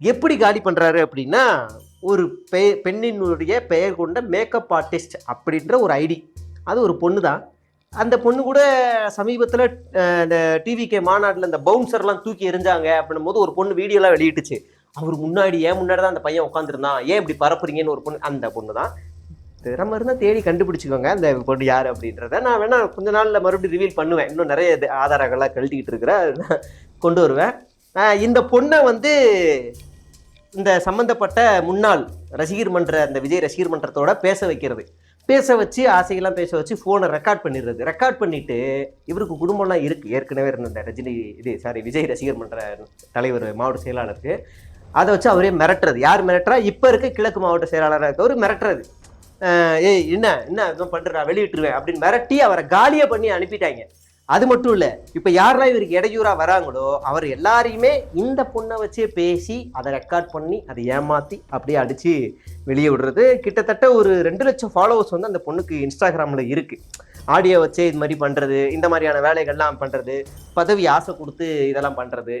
எப்படி காலி பண்ணுறாரு அப்படின்னா ஒரு பெ பெண்ணினுடைய பெயர் கொண்ட மேக்கப் ஆர்டிஸ்ட் அப்படின்ற ஒரு ஐடி. அது ஒரு பொண்ணு தான் அந்த பொண்ணு கூட சமீபத்தில் இந்த டிவிகே மாநாட்டில் இந்த பவுன்சர்லாம் தூக்கி எரிஞ்சாங்க அப்படின்னும் போது ஒரு பொண்ணு வீடியோலாம் வெளியிட்டுச்சு. அவர் முன்னாடி ஏன் முன்னாடி தான் அந்த பையன் உட்காந்துருந்தான் ஏன் இப்படி பரப்புறீங்கன்னு ஒரு பொண்ணு அந்த பொண்ணு தான் திறமை இருந்தால் தேடி கண்டுபிடிச்சிக்கோங்க அந்த பொண்ணு யார் அப்படின்றத நான் வேணால் கொஞ்ச நாளில் மறுபடியும் ரிவீல் பண்ணுவேன். இன்னும் நிறைய இது ஆதாரங்கள்லாம் கழட்டிக்கிட்டு இருக்கிறேன் கொண்டு வருவேன். இந்த பொண்ணை வந்து இந்த சம்மந்தப்பட்ட முன்னாள் ரசிகர் மன்ற அந்த விஜய் ரசிகர் மன்றத்தோட பேச வைக்கிறது. பேச வச்சு ஆசையெல்லாம் பேச வச்சு ஃபோனை ரெக்கார்ட் பண்ணிடுறது. ரெக்கார்ட் பண்ணிட்டு இவருக்கு குடும்பம்லாம் இருக்குது ஏற்கனவே இருந்த இந்த ரஜினி இது சாரி விஜய் ரசிகர் மன்ற தலைவர் மாவட்ட செயலாளருக்கு. அதை வச்சு அவரே மிரட்டுறது. யார் மிரட்டுறா? இப்போ இருக்க கிழக்கு மாவட்ட செயலாளராக இருக்கவர் மிரட்டுறது. ஏய் என்ன என்ன இதுவும் பண்ணுறா வெளியிட்டுருவேன் அப்படின்னு மிரட்டி அவரை காலியாக பண்ணி அனுப்பிட்டாங்க. அது மட்டும் இல்லை இப்போ யாரெல்லாம் இவருக்கு இடையூறாக வராங்களோ அவர் எல்லாரையுமே இந்த பொண்ணை வச்சே பேசி அதை ரெக்கார்ட் பண்ணி அதை ஏமாற்றி அப்படியே அடித்து வெளியே விடுறது. கிட்டத்தட்ட ஒரு ரெண்டு லட்சம் ஃபாலோவர்ஸ் வந்து அந்த பொண்ணுக்கு இன்ஸ்டாகிராமில் இருக்குது ஆடியோ வச்சே இது மாதிரி பண்ணுறது இந்த மாதிரியான வேலைகள்லாம் பண்ணுறது பதவி ஆசை கொடுத்து இதெல்லாம் பண்ணுறது